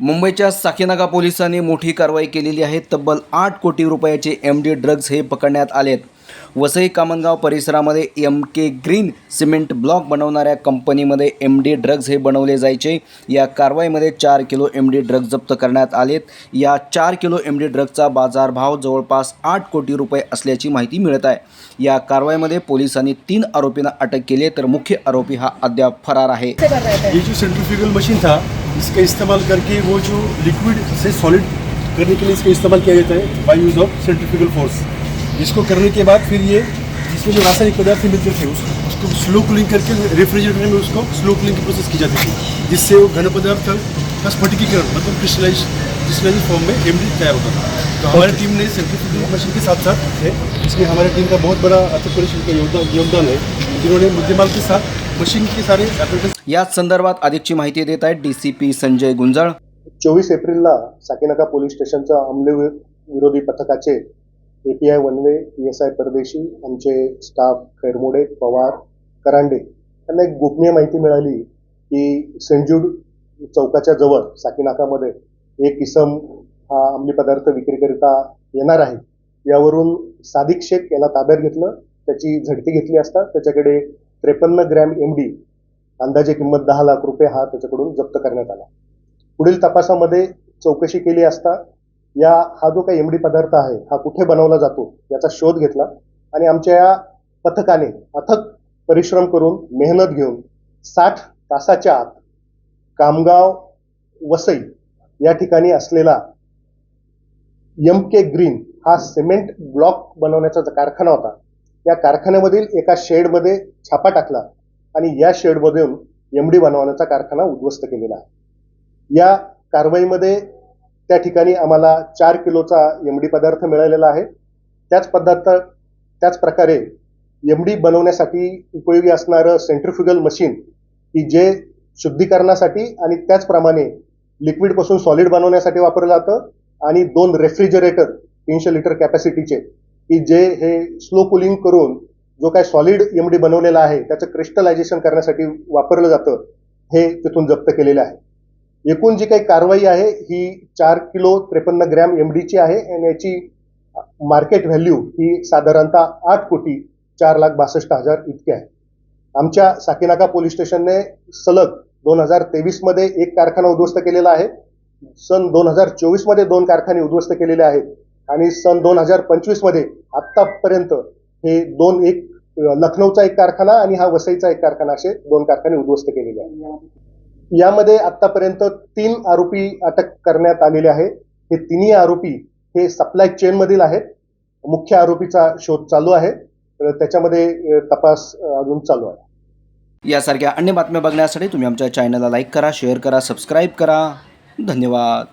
मुंबईच्या साकीनागा पोलिसांनी मोठी कारवाई केलेली आहे. तब्बल आठ कोटी रुपयाचे एम डी ड्रग्ज हे पकडण्यात आलेत. वसई कामनगाव परिसरामध्ये M K green cement block बनवणाऱ्या कंपनीमध्ये एम डी ड्रग्ज हे बनवले जायचे. या कारवाईमध्ये चार किलो एम डी ड्रग्ज जप्त करण्यात आलेत. या चार किलो एम डी ड्रग्जचा बाजारभाव जवळपास आठ कोटी रुपये असल्याची माहिती मिळत आहे. या कारवाईमध्ये पोलिसांनी तीन आरोपींना अटक केली तर मुख्य आरोपी हा अद्याप फरार आहे. मशीन था इसका इस्तेमाल करके वो जो लिक्विड से सॉलिड करने के लिए इसका इस्तेमाल किया जाता है बाई यूज़ ऑफ़ सेंट्रीफ्यूगल फोर्स इसको करने के बाद फिर ये इसमें जो रासायनिक पदार्थ मिलते थे उस, उसको स्लो कूलिंग करके रेफ्रिजरेटर में उसको स्लो कूलिंग की प्रोसेस की जाती थी जिससे वो घन पदार्थ का स्फटिकीकरण मतलब क्रिस्टलाइज क्रिस्टलाइज फॉर्म में एमडी तैयार होता था। तो हमारी टीम ने सेंट्रीफ्यूगल मशीन के साथ साथ है इसमें हमारी टीम का बहुत बड़ा अतुल परिषद का योगदान योगदान है जिन्होंने मुद्देमाल के साथ मशीन के सारे याच संदर्भात अधिकची माहिती देत आहेत D C P Sanjay Gunjal. चोवीस एप्रिलला साकीनाका पोलीस स्टेशनच्या अंमली वि- विरोधी पथकाचे A P I Vanve P S I Pardeshi आमचे स्टाफ खैरमोडे पवार करांडे यांना एक गोपनीय माहिती मिळाली की सेंजूड चौकाच्या जवळ साकीनाकामध्ये एक इसम हा अंमली पदार्थ विक्रीकरिता येणार आहे. यावरून सादिक शेख याला ताब्यात घेतलं त्याची झडती घेतली असता त्याच्याकडे त्रेपन्न ग्रॅम एम डी अंदाजे किंमत दहा लाख रुपये हा त्याच्याकडून जप्त करण्यात आला. पुढील तपासामध्ये चौकशी केली असता या हा जो काही एमडी पदार्थ आहे हा कुठे बनवला जातो याचा शोध घेतला आणि आमच्या या पथकाने अथक परिश्रम करून मेहनत घेऊन साठ तासाच्या आत कामगाव वसई या ठिकाणी असलेला एम के ग्रीन हा सिमेंट ब्लॉक बनवण्याचा कारखाना होता या कारखान्यामधील एका शेडमध्ये छापा टाकला आणि या शेडमधून एमडी बनवण्याचा कारखाना उद्ध्वस्त केलेला आहे. या कारवाईमध्ये त्या ठिकाणी आम्हाला चार किलोचा एमडी पदार्थ मिळालेला आहे. त्याच पदार्थ त्याच प्रकारे एमडी बनवण्यासाठी उपयोगी असणारं सेंट्रिफ्युगल मशीन की जे शुद्धीकरणासाठी आणि त्याचप्रमाणे लिक्विडपासून सॉलिड बनवण्यासाठी वापरलं जातं आणि दोन रेफ्रिजरेटर तीनशे लिटर कॅपॅसिटीचे की जे हे स्लो कुलिंग करून जो काय सॉलिड एमडी बनवलेला आहे त्याचं क्रिस्टलायझेशन करण्यासाठी वापरलं जातं हे तिथून जप्त केलेलं आहे. एकूण जी काही कारवाई आहे ही चार किलो त्रेपन्न ग्रॅम एमडीची आहे आणि याची मार्केट व्हॅल्यू ही साधारणतः आठ कोटी चार लाख बासष्ट हजार इतकी आहे. आमच्या साकीनाका पोलीस स्टेशनने सलग दोन हजार तेवीसमध्ये एक कारखाना उद्ध्वस्त केलेला आहे. सन दोन हजार चोवीसमध्ये दोन कारखाने उद्ध्वस्त केलेले आहेत. आणि सन दोन हजार पंचवीसमध्ये आतापर्यंत हे दोन एक लखनौचा एक कारखाना आणि हा वसईचा एक कारखाना असे दोन कारखाने उद्ध्वस्त केलेले आहेत. यामध्ये आतापर्यंत तीन आरोपी अटक करण्यात आलेले आहेत. हे तिन्ही आरोपी हे सप्लाय चेन मधील आहेत. मुख्य आरोपीचा शोध चालू आहे. तर त्याच्यामध्ये तपास अजून चालू आहे. यासारख्या अन्य बातम्या बघण्यासाठी तुम्ही आमच्या चॅनलला लाईक करा शेअर करा सबस्क्राईब करा. धन्यवाद.